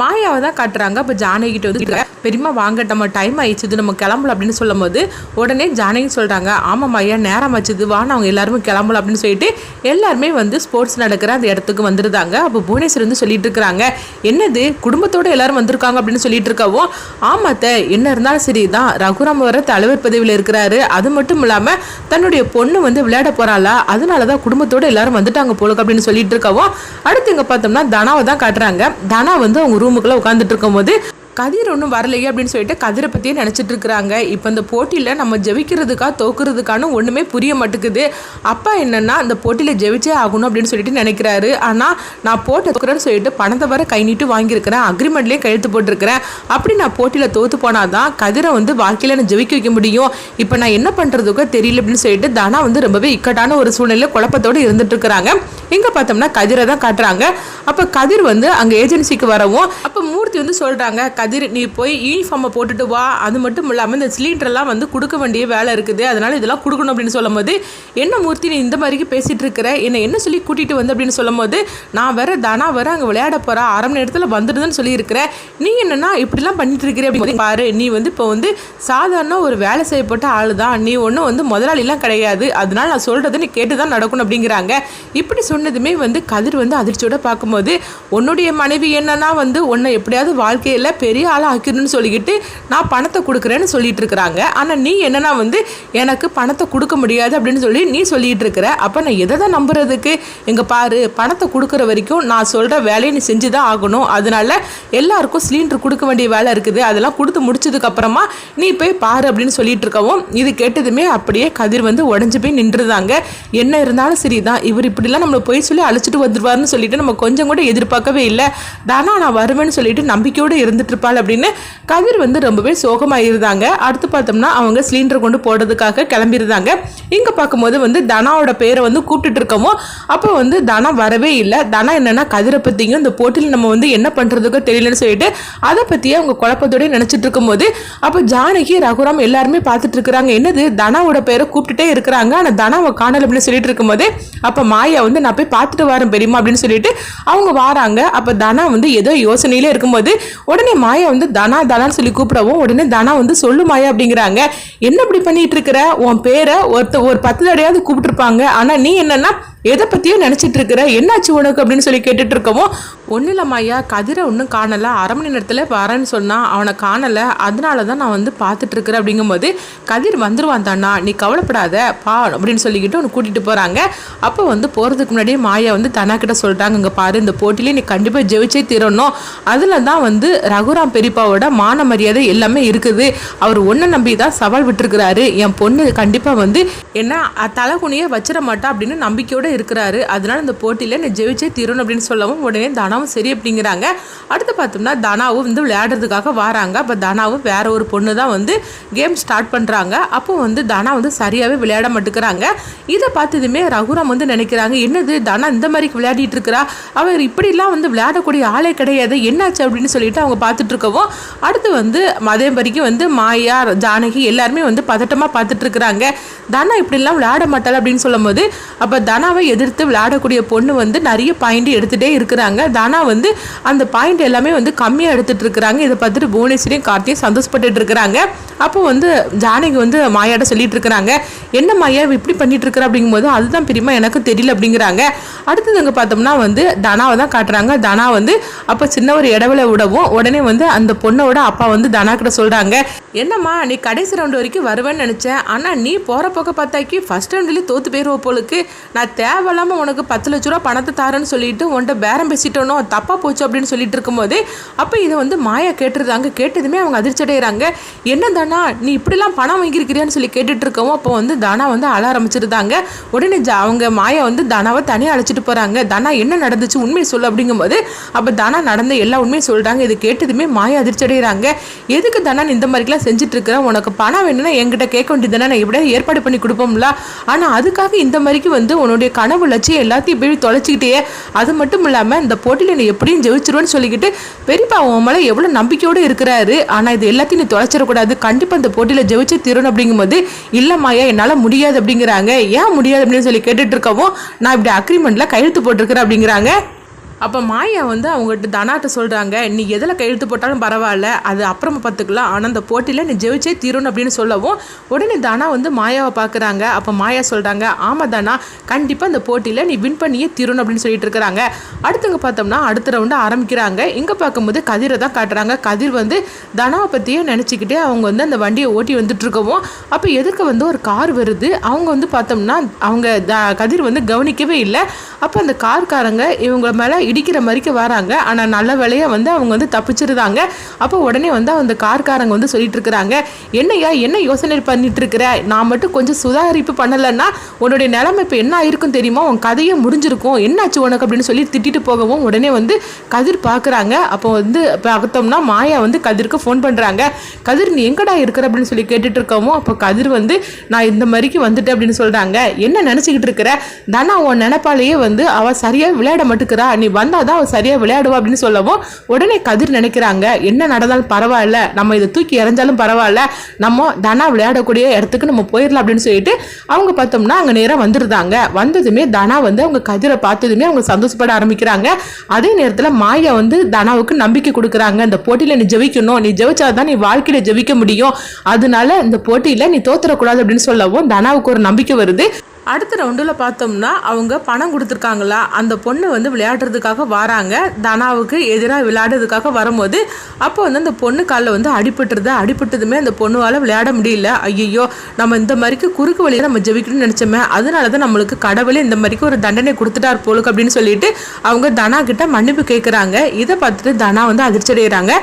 மாயாவை தான் காட்டுறாங்க. அப்போ ஜானகிட்ட வந்து பெரியம்மா வாங்க நம்ம டைம் ஆயிடுச்சுது. நம்ம கிளம்பலாம் அப்படின்னு சொல்லும் போது உடனே ஜானகி சொல்கிறாங்க ஆமாம் ஐயா நேரம் ஆச்சுது. வான்னு அவங்க எல்லாருமே கிளம்பலாம் அப்படின்னு சொல்லிட்டு எல்லாருமே வந்து ஸ்போர்ட்ஸ் நடக்கிற அந்த இடத்துக்கு வந்துருந்தாங்க. அப்போ புவனேஸ்வர் வந்து சொல்லிட்டு இருக்கிறாங்க. என்னது? குடும்பத்தோடு எல்லாரும் வந்திருக்காங்க அப்படின்னு சொல்லிட்டு இருக்கவும் ஆமாத்த என்ன இருந்தாலும் சரி தான் ரகுராம் வர தலைவர் பதவியில் இருக்கிறாரு. அது மட்டும் இல்லாமல் தன்னுடைய பொண்ணு வந்து விளையாட போகிறாளா அதனால தான் குடும்பத்தோடு எல்லாரும் வந்துட்டாங்க போலுக்கு அப்படின்னு சொல்லிட்டு இருக்கவும் அடுத்து இங்கே பார்த்தோம்னா தனாவை தான் காட்டுறாங்க. தனா வந்து அவங்க ரூமுக்குள்ளே உட்காந்துட்டு இருக்கும்போது கதிர் ஒன்றும் வரலையே அப்படின்னு சொல்லிட்டு கதிரை பற்றியே நினச்சிட்டு இருக்கிறாங்க இப்போ இந்த போட்டியில் நம்ம ஜெயிக்கிறதுக்கா தோக்குறதுக்கான ஒன்றுமே புரிய மாட்டேங்குது. அப்பா என்னென்னா அந்த போட்டியில் ஜெயிச்சே ஆகணும் அப்படின்னு சொல்லிட்டு நினைக்கிறாரு. ஆனால் நான் போட்ட தோக்குறேன்னு சொல்லிட்டு பணத்தை வர கை நீட்டு வாங்கியிருக்கிறேன். அக்ரிமெண்ட்லேயே கையெழுத்து போட்டிருக்கிறேன். அப்படி நான் போட்டியில் தோற்று போனால் தான் கதிரை வந்து வாழ்க்கையில் நான் ஜெயிக்க வைக்க முடியும். இப்போ நான் என்ன பண்ணுறதுக்கோ தெரியல அப்படின்னு சொல்லிட்டு தானா வந்து ரொம்பவே இக்கட்டான ஒரு சூழ்நிலை குழப்பத்தோடு இருந்துட்டு இருக்கிறாங்க இங்கே பார்த்தோம்னா கதிரை தான் காட்டுறாங்க. அப்போ கதிர் வந்து அங்கே ஏஜென்சிக்கு வரவும் அப்போ மூர்த்தி வந்து சொல்கிறாங்க கதிர் நீ போய் யூனிஃபார்மை போட்டுட்டு வா. அது மட்டும் இல்லாமல் இந்த சிலிண்டர்லாம் வந்து கொடுக்க வேண்டிய வேலை இருக்குது. அதனால் இதெல்லாம் கொடுக்கணும் அப்படின்னு சொல்லும்போது என்ன மூர்த்தி நீ இந்த மாதிரிக்கு பேசிகிட்டு இருக்கிற? என்னை என்ன சொல்லி கூட்டிகிட்டு வந்து? அப்படின்னு சொல்லும் போது நான் வேற தானா வேற அங்கே விளையாட போகிறேன் அரை மணி நேரத்தில் வந்துடுதுன்னு சொல்லியிருக்கிறேன் நீ என்னென்னா இப்படிலாம் பண்ணிட்டு இருக்கிற? அப்படின்னு பாரு நீ வந்து இப்போ வந்து சாதாரண ஒரு வேலை செய்யப்பட்ட ஆள் தான் நீ ஒன்றும் வந்து முதலாளிலாம் கிடையாது. அதனால் நான் சொல்கிறது நீ கேட்டு தான் நடக்கணும் அப்படிங்கிறாங்க. இப்படி சொன்னதுமே வந்து கதிர் வந்து அதிர்ச்சியோட பார்க்கும்போது உன்னுடைய மனைவி என்னன்னா வந்து உன்னை எப்படியாவது வாழ்க்கையில் பெரிய ஆளாக ஆக்கிடணும்னு சொல்லிக்கிட்டு நான் பணத்தை கொடுக்குறேன்னு சொல்லிட்டு இருக்கிறாங்க ஆனால் நீ என்னன்னா வந்து எனக்கு பணத்தை கொடுக்க முடியாது அப்படின்னு சொல்லி நீ சொல்லிட்டு இருக்கிற அப்போ நான் எதை தான் நம்புறதுக்கு? இங்கே பாரு பணத்தை கொடுக்குற வரைக்கும் நான் சொல்கிற வேலையை நீ செஞ்சு தான் ஆகணும். அதனால எல்லாருக்கும் சிலிண்டர் கொடுக்க வேண்டிய வேலை இருக்குது. அதெல்லாம் கொடுத்து முடிச்சதுக்கப்புறமா நீ போய் பாரு அப்படின்னு சொல்லிட்டு இருக்கவும் இது கேட்டதுமே அப்படியே கதிர் வந்து உடஞ்சி போய் நின்றுதாங்க. என்ன இருந்தாலும் சரிதான். இவர் இப்படிலாம் நம்மளை போய் சொல்லி அழைச்சிட்டு வந்துருவாருன்னு சொல்லிட்டு நம்ம கொஞ்சம் கூட எதிர்பார்க்கவே இல்லை. தானா நான் வருவேன்னு சொல்லிட்டு நம்பிக்கையோடு இருந்துட்டு இருப்பாள் அப்படின்னு கதிர் வந்து ரொம்பவே சோகமாக இருந்தாங்க அடுத்து பார்த்தோம்னா அவங்க சிலிண்டர் கொண்டு போடுறதுக்காக கிளம்பியிருந்தாங்க. இங்கே பார்க்கும்போது வந்து தனாவோட பேரை வந்து கூப்பிட்டுட்டு இருக்கோமோ அப்போ வந்து தனா வரவே இல்லை. தனா என்னன்னா கதிரை பற்றியும் இந்த போட்டியில் நம்ம வந்து என்ன பண்ணுறதுக்கோ தெரியலன்னு சொல்லிட்டு அதை பற்றியே அவங்க குழப்பத்தோடய நினச்சிட்டு இருக்கும்போது அப்போ ஜானகி ரகுராம் எல்லாருமே பார்த்துட்டு இருக்கிறாங்க. என்னது தனாவோட பேரை கூப்பிட்டுட்டே இருக்கிறாங்க. ஆனால் தனாவை காணல அப்படின்னு சொல்லிட்டு இருக்கும்போது அப்போ மாயா வந்து நான் போய் பார்த்துட்டு வரேன் பெரியம்மா அப்படின்னு சொல்லிட்டு அவங்க வாராங்க. அப்போ தனா வந்து ஏதோ யோசனையிலே இருக்கும்போது உடனே மா மாயா வந்து தனா தனான்னு சொல்லி கூப்பிடவும் உடனே தனா வந்து சொல்லு மாயா அப்படிங்கிறாங்க. என்ன இப்படி பண்ணிட்டு இருக்கிற? உன் பேரை ஒருத்த ஒரு பத்து தடையாவது கூப்பிட்டுருப்பாங்க. ஆனால் நீ என்னன்னா எதை பற்றியோ நினச்சிட்டு இருக்கிற என்னாச்சு உனக்கு? அப்படின்னு சொல்லி கேட்டுட்டு இருக்கவும் ஒன்றும் இல்லம்மாய்யா கதிரை ஒன்றும் காணலை. அரை மணி நேரத்தில் வரேன்னு சொன்னால் அவனை காணலை. அதனால தான் நான் வந்து பார்த்துட்ருக்குறேன் அப்படிங்கும்போது கதிர் வந்துடுவான் தானா? நீ கவலைப்படாத. பா அப்படின்னு சொல்லிக்கிட்டு உன்னை கூட்டிகிட்டு போகிறாங்க அப்போ வந்து போகிறதுக்கு முன்னாடியே மாயா வந்து தனா கிட்ட இங்கே பாரு இந்த போட்டியிலே நீ கண்டிப்பாக ஜெயிச்சே தீரணும். அதில் தான் வந்து ரகுராம் பெரியப்பாவோட மான மரியாதை எல்லாமே இருக்குது. அவர் ஒன்றை நம்பி தான் சவால் விட்டுருக்கிறாரு. என் பொண்ணு கண்டிப்பாக வந்து என்ன தலைகுனியை வச்சிட மாட்டா அப்படின்னு நம்பிக்கையோடு இருக்கிறாரு. அதனால் இந்த போட்டியில் நீ ஜெயிச்சே தீரணும் அப்படின்னு சொல்லவும் உடனே தனாவும் சரி அப்படிங்கிறாங்க. அடுத்து பார்த்தோம்னா தனாவும் வந்து விளையாடுறதுக்காக வராங்க. அப்போ தனாவும் வேற ஒரு பொண்ணு தான் வந்து கேம் ஸ்டார்ட் பண்ணுறாங்க அப்போ வந்து தனா வந்து சரியாகவே விளையாட மாட்டேங்கிறாங்க. இதை பார்த்ததுமே ரகுராம் வந்து நினைக்கிறாங்க என்னது தனா இந்த மாதிரி விளையாடிட்டு இருக்கிறா? அவர் இப்படிலாம் வந்து விளையாடக்கூடிய ஆளே கிடையாது. என்னாச்சு? அப்படின்னு சொல்லிட்டு அவங்க பார்த்துட்டு இருக்கவும் அடுத்து வந்து அதே வரைக்கும் வந்து மாயா ஜானகி எல்லாருமே வந்து பதட்டமாக பார்த்துட்டு இருக்கிறாங்க. தனா இப்படிலாம் விளையாட மாட்டாள்? அப்படின்னு சொல்லும்போது அப்போ தனாவை எதிர்த்து விளையாடக்கூடிய பொண்ணு வந்து நிறைய பாயிண்ட் எடுத்துகிட்டே இருக்கிறாங்க. தானா வந்து அந்த பாயிண்ட் எல்லாமே வந்து கம்மியாக எடுத்துகிட்டு இருக்கிறாங்க. இதை பார்த்துட்டு புவனேஸ்வரியும் கார்த்தியும் சந்தோஷப்பட்டு இருக்கிறாங்க. அப்போ வந்து ஜானகி வந்து மாயாட்ட சொல்லிட்டு இருக்கிறாங்க. என்ன மாயா இப்படி பண்ணிட்டு இருக்கிற? அப்படிங்கும்போது அதுதான் பெரியமா எனக்கு தெரியல அப்படிங்கிறாங்க. அடுத்தது அங்கே பார்த்தோம்னா வந்து தனாவை தான் காட்டுறாங்க. தனா வந்து அப்போ சின்ன ஒரு இடவில விடவும் உடனே வந்து அந்த பொண்ணோட அப்பா வந்து தனா கிட்ட சொல்கிறாங்க என்னம்மா நீ கடைசி ரவுண்டு வரைக்கும் வருவேன்னு நினச்சேன். ஆனால் நீ போகிற போக்க பார்த்தாக்கி ஃபஸ்ட் ரவுண்ட்லேயே தோத்து போயிடுவோம் போலுக்கு. நான் தேவையில்லாமல் உனக்கு பத்து லட்ச ரூபா பணத்தை தாரேன்னு சொல்லிட்டு உன்ட்ட பேரம் பேசிட்டோனோ தப்பாக போச்சு அப்படின்னு சொல்லிட்டு இருக்கும்போது அப்போ இதை வந்து மாயா கேட்டுருந்தாங்க கேட்டதுமே அவங்க அதிர்ச்சி அடைகிறாங்க என்ன தானா நீ இப்படிலாம் பணம் வாங்கியிருக்கிறியான்னு சொல்லி கேட்டுட்டு இருக்கவும் அப்போ வந்து தானா வந்து அழ ஆரம்பிச்சிருந்தாங்க உடனே ஜா அவங்க மாயா வந்து தானாவை தனியாக அழைச்சிட்டு போகிறாங்க தானா என்ன நடந்துச்சு உண்மையை சொல்லு அப்படிங்கும்போது அப்போ தானா நடந்த எல்லா உண்மையும் சொல்கிறாங்க இது கேட்டதுமே மாயா அதிர்ச்சி அடைகிறாங்க எதுக்கு தானா நீ இந்த மாதிரிலாம் செஞ்சுட்டு இருக்கிற உனக்கு பணம் வேணும்னா என்கிட்ட கேட்க வேண்டியதுதானே நான் எப்படியாவது ஏற்பாடு பண்ணி கொடுப்போம்ல. ஆனால் அதுக்காக இந்த மாதிரிக்கு வந்து உன்னுடைய கனவு லட்சியம் எல்லாத்தையும் போய் தொலைச்சிக்கிட்டே அது மட்டும் இல்லாமல் இந்த போட்டியில் நீ எப்படியும் ஜெயிச்சிருவேன்னு சொல்லிக்கிட்டு பெரியப்பா உன் மேலே எவ்வளோ நம்பிக்கையோடு இருக்கிறாரு. ஆனால் இது எல்லாத்தையும் நீ தொலைச்சிடக்கூடாது கண்டிப்பாக இந்த போட்டியில் ஜெயிச்சு தீரணும் அப்படிங்கும்போது இல்லைம்மாயா என்னால் முடியாது அப்படிங்கிறாங்க. ஏன் முடியாது? அப்படின்னு சொல்லி கேட்டுட்டு இருக்கவும் நான் இப்படி அக்ரிமெண்ட்டில் கையெழுத்து போட்டிருக்கிறேன் அப்படிங்கிறாங்க. அப்போ மாயா வந்து அவங்ககிட்ட தனாட்ட சொல்கிறாங்க நீ எதில் கையெழுத்து போட்டாலும் பரவாயில்ல அது அப்புறமா பார்த்துக்கலாம். ஆனால் அந்த போட்டியில் நீ ஜெயிச்சே தீரணும் அப்படின்னு சொல்லவும் உடனே தனா வந்து மாயாவை பார்க்குறாங்க. அப்போ மாயா சொல்கிறாங்க ஆமாம் தானா கண்டிப்பாக அந்த போட்டியில் நீ வின் பண்ணியே தீரணும் அப்படின்னு சொல்லிட்டு இருக்கிறாங்க. அடுத்தவங்க பார்த்தோம்னா அடுத்த ரவுண்டு ஆரம்பிக்கிறாங்க. இங்கே பார்க்கும்போது கதிரை தான் காட்டுறாங்க. கதிர் வந்து தனாவை பற்றியே நினச்சிக்கிட்டே அவங்க வந்து அந்த வண்டியை ஓட்டி வந்துட்டு இருக்கவும் அப்போ எதிர்க்க வந்து ஒரு கார் வருது. அவங்க வந்து பார்த்தோம்னா அவங்க த கதிர் வந்து கவனிக்கவே இல்லை. அப்போ அந்த கார்காரங்க இவங்க மேலே இடிக்கிற மாதிரிக்கு வராங்க. ஆனால் நல்ல வேலையாக வந்து அவங்க வந்து தப்பிச்சிருந்தாங்க. அப்போ உடனே வந்து அந்த கார்காரங்க வந்து சொல்லிட்டு இருக்கிறாங்க என்னையா என்ன யோசனை பண்ணிட்டு இருக்கிற நான் மட்டும் கொஞ்சம் சுதாரிப்பு பண்ணலைன்னா உன்னுடைய நிலைமை இப்போ என்ன ஆயிருக்கும் தெரியுமா? உன் கதையே முடிஞ்சிருக்கும். என்னாச்சு உனக்கு? அப்படின்னு சொல்லி திட்டிட்டு போகவும் உடனே வந்து கதிர் பார்க்குறாங்க அப்போ வந்து பார்த்தோம்னா மாயா வந்து கதிருக்கு ஃபோன் பண்ணுறாங்க கதிர் நீ எங்கடா இருக்கிற? அப்படின்னு சொல்லி கேட்டுட்டு இருக்கவும் அப்போ கதிர் வந்து நான் இந்த மாதிரிக்கு வந்துட்டேன் அப்படின்னு சொல்கிறாங்க என்ன நினச்சிக்கிட்டு இருக்கிற தானா உன் நினைப்பாலேயே வந்து அவள் சரியாக விளையாட மாட்டுக்கிறா. நீ வந்தால் தான் அவள் சரியாக விளையாடுவா அப்படின்னு சொல்லவும் உடனே கதிர் நினைக்கிறாங்க என்ன நடந்தாலும் பரவாயில்ல நம்ம இதை தூக்கி எறிஞ்சாலும் பரவாயில்ல நம்ம தனா விளையாடக்கூடிய இடத்துக்கு நம்ம போயிடலாம் அப்படின்னு சொல்லிட்டு அவங்க பார்த்தோம்னா அங்கே நேராக வந்துருந்தாங்க. வந்ததுமே தனா வந்து அவங்க கதிரை பார்த்ததுமே அவங்க சந்தோஷப்பட ஆரம்பிக்கிறாங்க. அதே நேரத்தில் மாயா வந்து தனாவுக்கு நம்பிக்கை கொடுக்குறாங்க. இந்த போட்டியில் நீ ஜெயிக்கணும் நீ ஜெயிச்சாதான் நீ வாழ்க்கையில் ஜெயிக்க முடியும். அதனால இந்த போட்டியில் நீ தோத்துறக்கூடாது அப்படின்னு சொல்லவும் தனாவுக்கு ஒரு நம்பிக்கை வருது. அடுத்த ரவுண்டில் பார்த்தோம்னா அவங்க பணம் கொடுத்துருக்காங்களா? அந்த பொண்ணு வந்து விளையாடுறதுக்காக வராங்க. தனாவுக்கு எதிராக விளையாடுறதுக்காக வரும்போது அப்போ வந்து அந்த பொண்ணு காலில் வந்து அடிபட்டுருது. அடிபட்டதுமே அந்த பொண்ணுவால் விளையாட முடியல. ஐயோ நம்ம இந்த மாதிரிக்கு குறுக்கு வழியை நம்ம ஜெபிக்கணும்னு நினச்சோமே அதனால தான் நம்மளுக்கு கடவுளே இந்த மாதிரிக்கு ஒரு தண்டனை கொடுத்துட்டார் போலுக்கு அப்படின்னு சொல்லிட்டு அவங்க தனா கிட்ட மன்னிப்பு கேட்குறாங்க இதை பார்த்துட்டு தனா வந்து அதிர்ச்சி அடைகிறாங்க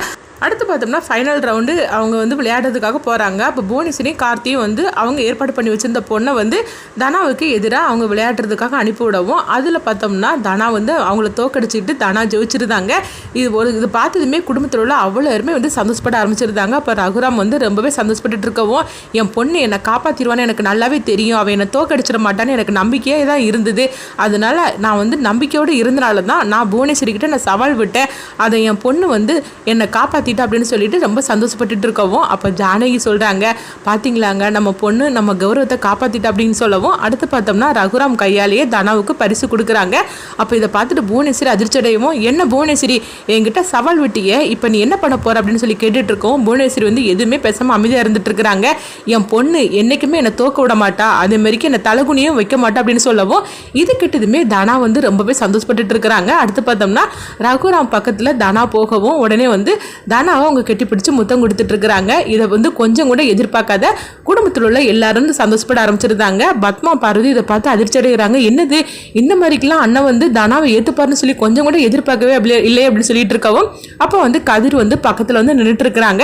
அடுத்து பார்த்தோம்னா ஃபைனல் ரவுண்டு அவங்க வந்து விளையாடுறதுக்காக போகிறாங்க அப்போ புவனேஸ்வரியும் கார்த்தியும் வந்து அவங்க ஏற்பாடு பண்ணி வச்சிருந்த பொண்ணை வந்து தனாவுக்கு எதிராக அவங்க விளையாடுறதுக்காக அனுப்பி விடவும். அதில் பார்த்தோம்னா தனா வந்து அவங்கள தோக்கடிச்சிக்கிட்டு தனா ஜெயிச்சிருந்தாங்க. இது ஒரு இது பார்த்ததுமே குடும்பத்தில் உள்ள அவ்வளோ பேருமே வந்து சந்தோஷப்பட ஆரம்பிச்சிருந்தாங்க. அப்போ ரகுராம் வந்து ரொம்பவே சந்தோஷப்பட்டு இருக்கவும் என் பொண்ணு என்னை காப்பாற்றிடுவான்னு எனக்கு நல்லாவே தெரியும். அவள் என்னை தோக்கடிச்சிட மாட்டான்னு எனக்கு நம்பிக்கையே தான் இருந்தது. அதனால நான் வந்து நம்பிக்கையோடு இருந்தனால தான் நான் புவனேஸ்வரிக்கிட்ட நான் சவால் விட்டேன். அதை என் பொண்ணு வந்து என்னை காப்பாற்றி காப்பாற்றிட்டா அப்படின்னு சொல்லிட்டு ரொம்ப சந்தோஷப்பட்டுட்டு இருக்கவும் அப்போ ஜானகி சொல்கிறாங்க பார்த்தீங்களாங்க நம்ம பொண்ணு நம்ம கௌரவத்தை காப்பாற்றிட்டா அப்படின்னு சொல்லவும் அடுத்து பார்த்தோம்னா ரகுராம் கையாலேயே தனாவுக்கு பரிசு கொடுக்குறாங்க. அப்போ இதை பார்த்துட்டு புவனேஸ்வரி அதிர்ச்சடையவும் என்ன புவனேஸ்வரி என்கிட்ட சவால் விட்டியே இப்போ நீ என்ன பண்ண போற? அப்படின்னு சொல்லி கேட்டுட்டு இருக்கோம் புவனேஸ்வரி வந்து எதுவுமே பேசாமல் அமைதியாக இருந்துட்டு இருக்கிறாங்க. என் பொண்ணு என்றைக்குமே என்னை தோக்க விட மாட்டா அதே மாதிரிக்கு என்னை தலகுனியும் வைக்க மாட்டா அப்படின்னு சொல்லவும் இது கிட்டதுமே தனா வந்து ரொம்பவே சந்தோஷப்பட்டுட்டு இருக்கிறாங்க. அடுத்து பார்த்தோம்னா ரகுராம் பக்கத்தில் தனா போகவும் உடனே வந்து தனாவை அவங்க கெட்டிப்பிடிச்சு முத்தம் கொடுத்துட்டு இருக்கிறாங்க இதை வந்து கொஞ்சம் கூட எதிர்பார்க்காத குடும்பத்தில் உள்ள எல்லாரும் சந்தோஷப்பட ஆரம்பிச்சிருந்தாங்க. பத்மா பார்வதி இதை பார்த்து அதிர்ச்சி அடைகிறாங்க என்னது? இந்த மாதிரிக்கெல்லாம் அண்ணன் வந்து தனாவை ஏற்றுப்பாருன்னு சொல்லி கொஞ்சம் கூட எதிர்பார்க்கவே அப்படி இல்லை அப்படின்னு சொல்லிட்டு இருக்கவும் அப்போ வந்து கதிர் வந்து பக்கத்தில் வந்து நின்றுட்டு இருக்கிறாங்க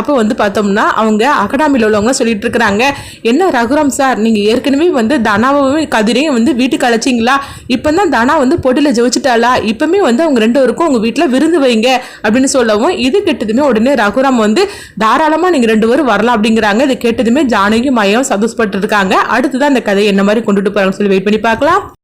அப்போ வந்து பார்த்தோம்னா அவங்க அகாடமியில் உள்ளவங்க சொல்லிட்டு இருக்கிறாங்க. என்ன ரகுராம் சார் நீங்கள் ஏற்கனவே வந்து தனாவும் கதிரையும் வந்து வீட்டுக்கு அழைச்சிங்களா? இப்போ தான் தனா வந்து பொட்டியில் ஜெயிச்சிட்டாளா? இப்பவுமே வந்து அவங்க ரெண்டு பேருக்கும் உங்கள் வீட்டில் விருந்து வைங்க அப்படின்னு சொல்லவும் இது கேட்டதுமே உடனே ரகுராம் வந்து தாராளமாக நீங்கள் ரெண்டு பேரும் வரலாம் அப்படிங்கிறாங்க. இதை கேட்டதுமே ஜானகி மையம் சந்தோஷப்பட்டு இருக்காங்க அடுத்துதான் அந்த கதையை என்ன மாதிரி கொண்டுட்டு போறாங்கன்னு சொல்லி வெயிட் பண்ணி பார்க்கலாம்.